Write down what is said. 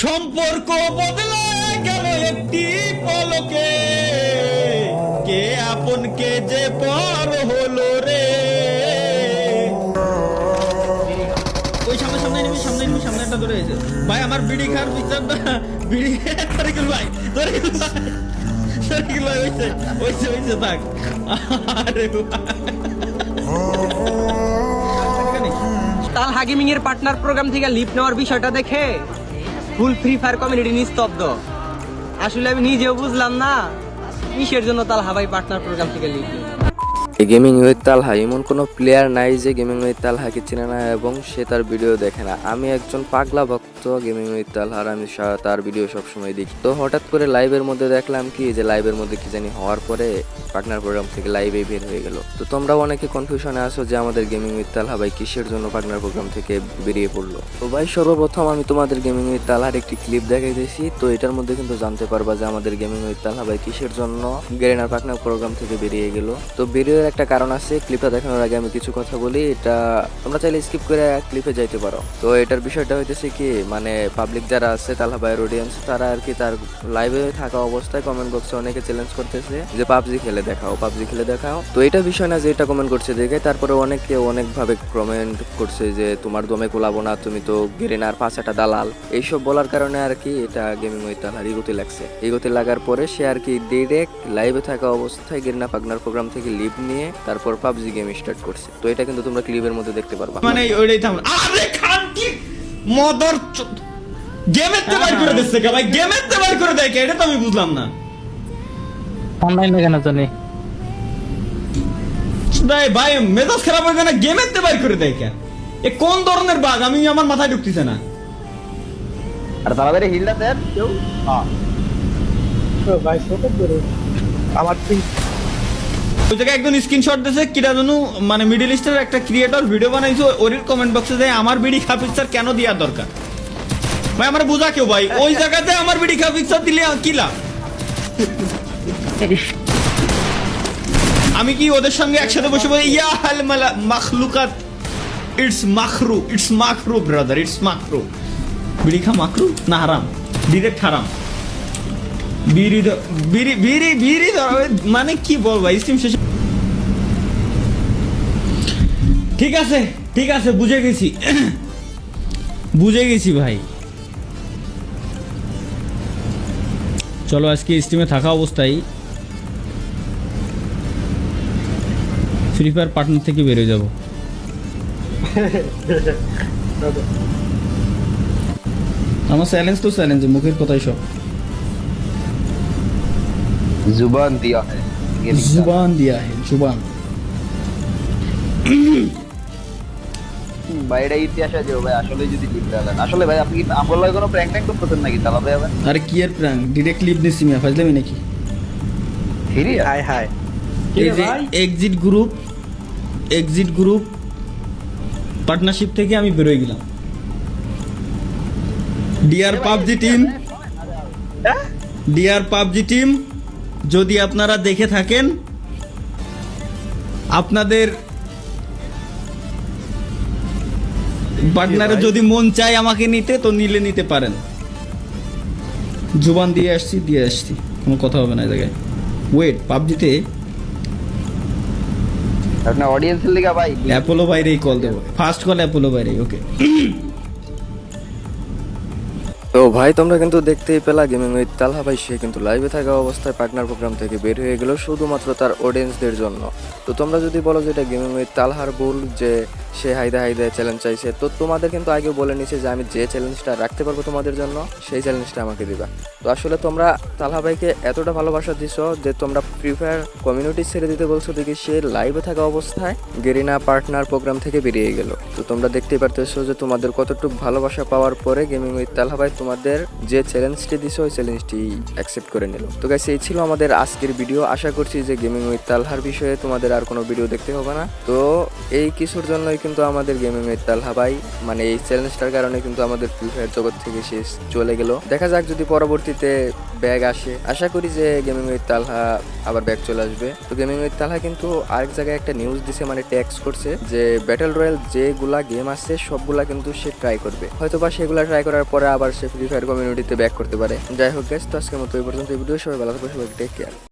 সম্পর্ক বদলে গেল একটি পলকে। কে আপন কে যে পর হলো রে? ওই সামনে সামনে নিবি সামনে নিবি, সামনে একটা ধরে এসে। ভাই, আমার বিড়ি খার পিকচারটা বিড়ি ধরে গেল ভাই ধরে গেল ভাই ধরে গেল ভাই ওইছে ওইছে ওইছে থাক। আরে ভাই। তালহা গেমিং এর পার্টনার প্রোগ্রাম থেকে লিপ নেওয়ার বিষয়টা দেখে ফুল ফ্রি ফায়ার কমিউনিটি নিস্তব্ধ। আসলে আমি নিজেও বুঝলাম না, কিসের জন্য তাল হাবাই পার্টনার প্রোগ্রাম থেকে এই গেমিং উইথ তালহা এমন কোনো প্লেয়ার নাই যে গেমিং উইথ তালহাকে চিনে না এবং সে তার ভিডিও দেখে না। আমি একজন পাগলা ভক্ত গেমিং উইথ তালহার আমি তার ভিডিও সবসময় দেখি। তো হঠাৎ করে লাইভের মধ্যে দেখলাম কি, যে লাইভের মধ্যে কি জানি হওয়ার পরে পার্টনার প্রোগ্রাম থেকে লাইভে বের হয়ে গেল। তো তোমরা অনেকে কনফিউশনে আছো যে আমাদের গেমিং উইথ তালহা ভাই কিসের জন্য পার্টনার প্রোগ্রাম থেকে বেরিয়ে পড়ল। তো ভাই, সর্বপ্রথম আমি তোমাদের গেমিং উইথ তালহার একটি ক্লিপ দেখাইতেছি। তো এটার মধ্যে কিন্তু জানতে পারবা যে আমাদের গেমিং উইথ তালহা ভাই কিসের জন্য গেরেনার পার্টনার প্রোগ্রাম থেকে বেরিয়ে গেল। তো বেরিয়ে একটা কারণ আছে ক্লিপটা দেখানোর আগে আমি কিছু কথা বলি, এটা তোমরা চাইলে স্কিপ করে ক্লিপে যাইতে পারো। তো এটার বিষয়টা হইতেছে কি মানে পাবলিক যারা আছে তালহা ভাইয়ের অডিয়েন্স তারা আর কি তার লাইভে থাকা অবস্থায় কমেন্ট বক্সে অনেকে চ্যালেঞ্জ করতেছে যে পাবজি খেলে দেখাও, পাবজি খেলে দেখাও। তো এটা বিষয় না যে এটা কমেন্ট করছে দেখে, তারপরে অনেকে অনেকভাবে কমেন্ট করছে যে, তোমার দমে কোলাবো না, তুমি তো গেরেনার পাঁচাটা দালাল। এইসব বলার কারণে আর কি এটা গেমিং ওই তালার ইগোতে লাগছে। ইগোতে লাগার পরে সে আর কি ডিরেক্ট লাইভে থাকা অবস্থায় গেরিনা পাগনার প্রোগ্রাম থেকে লিভ নিয়ে তারপর পাবজি গেম স্টার্ট করছে। তো এটা কিন্তু তোমরা ক্লিপের মধ্যে দেখতে পারবা। মানে ওইটাই থাম আরে খান কি মদর গেমের তে বাইর করে দিচ্ছে কে ভাই? গেমের তে বাইর করে দেয় কে? এটা তো আমি বুঝলাম না। অনলাইনে কেন জানি? ভাই ভাই মেজাজ খারাপ হয়ে না গেমের তে বাইর করে দেয় কে? এ কোন ধরনের বাগ আমি আমার মাথায় ঢুকতেছে না। আর তাড়াতাড়ি হিলটা দেন কেউ? হ্যাঁ আমার পিং ওই জায়গায় একজন স্ক্রিনশট দিয়েছে, কিরা জানু মানে মিডল ইস্টের একটা ক্রিয়েটর ভিডিও বানাইছে ওর কমেন্ট বক্সে যায়, আমার বিডি খা পিকচার কেন দেওয়ার দরকার? ভাই, আমার বোঝা কেউ ভাই, ওই জায়গাতে আমার বিডি খা পিকচার দিলে কি লাভ? আমি কি ওদের সঙ্গে একসাথে বসে বলি, ইয়া হাল মালা, মাখলুকাত, ইটস মাখরু ইটস মাখরু ব্রাদার ইটস মাখরু। বিড়ি খা মাখরু, না হারাম ডিরেক্ট হারাম। বিড়ি বিড়ি বিড়ি বিড়ি মানে কি বলব স্টিম শেষে ঠিক আছে ঠিক আছে, বুঝে গেছি। বুঝে গেছি ভাই। চলো, আজকে স্টিমে থাকা অবস্থায় ফ্রি ফায়ার পার্টনার থেকে বেরোয় যাব। আমার চ্যালেঞ্জ তো চ্যালেঞ্জ মুখের কথাই সব। জুবান দিয়া হ্যায় ये लिखा। जुबान दिया है जुबान হুম, ভাই এটা ইতিহাস আছে ভাই আসলে যদি লিখতে দেন আসলে ভাই আপনি কি আমার লগে কোনো প্র্যাঙ্ক ট্যাঙ্ক করতেছেন নাকি তালা ভাই আবার আরে কি এর প্রাং ডিরেক্ট লিভ নিছি মিয়া ফাজলামি নাকি ফিরি হাই হাই এই যে exit group exit group partnership থেকে আমি বেরোয় গেলাম dear PUBG team dear PUBG team যদি আপনারা দেখে থাকেন আপনাদের পার্টনারে যদি মন চায় আমাকে নিতে তো নিলে নিতে পারেন। জুবান দিয়ে আসছি দিয়ে আসছি। কোনো কথা হবে না এই জায়গায়। ওয়েট পাবজিতে আপনার অডিয়েন্সের লিগা ভাই। অ্যাপোলো বাইরেই কল দেবো। ফার্স্ট কল অ্যাপোলো বাইরেই ওকে তো ভাই, তোমরা কিন্তু দেখতেই পেলা গেমিং উইথ তালহা ভাই, সে কিন্তু লাইভে থাকা অবস্থায় পার্টনার প্রোগ্রাম থেকে বের হয়ে গেল শুধুমাত্র তার অডিয়েন্সদের জন্য। তো তোমরা যদি বলো যে এটা গেমিং উইথ তালহার ভুল, যে সে হাইদা হাইদা চ্যালেঞ্জ চাইছে, তো তোমাদের কিন্তু আগে বলে নিছে যে আমি যে চ্যালেঞ্জটা রাখতে পারব তোমাদের জন্য, সেই চ্যালেঞ্জটা আমাকে দিবা। তো আসলে তোমরা তালহা ভাইকে এতটা ভালোবাসা দিছো যে তোমরা ফ্রি ফায়ার কমিউনিটি ছেড়ে দিতে বলছো দেখি সে লাইভে থাকা অবস্থায় গেরিনা পার্টনার প্রোগ্রাম থেকে বেরিয়ে গেল। তো তোমরা দেখতেই পারতেছো যে তোমাদের কতটুকু ভালোবাসা পাওয়ার পরে গেমিং উইথ তালহা ভাই তোমাদের যে চ্যালেঞ্জটি দিছে, ওই চ্যালেঞ্জটি অ্যাকসেপ্ট করে নিল। তো গাইস এই ছিল আমাদের আজকের ভিডিও আশা করছি যে গেমিং উইথ তালহার বিষয়ে তোমাদের আর কোনো ভিডিও দেখতে হবে না। তো এই কিছুর জন্যই কিন্তু আমাদের গেমিং উইথ তালহা ভাই মানে এই চ্যালেঞ্জটার কারণে কিন্তু আমাদের ফ্রি ফায়ার জগৎ থেকে সে চলে গেল। দেখা যাক যদি পরবর্তীতে ব্যাগ আসে। আশা করি যে গেমিং উইথ তালহা আবার ব্যাগ চলে আসবে। তো গেমিং উইথ তালহা কিন্তু আরেক জায়গায় একটা নিউজ দিছে মানে ট্যাক্স করছে যে ব্যাটেল রয়্যাল যেগুলা গেম আছে সবগুলা কিন্তু সে ট্রাই করবে। হয়তো বা সেগুলা ট্রাই করার পরে আবার সে ফ্রি ফায়ার কমিউনিটিতে ব্যাক করতে পারে। যাই হোক গেস্ট তো আজকের মতো এই পর্যন্ত, এই ভিডিও সবাই ভালো থাকবে সবাই টেক কেয়ার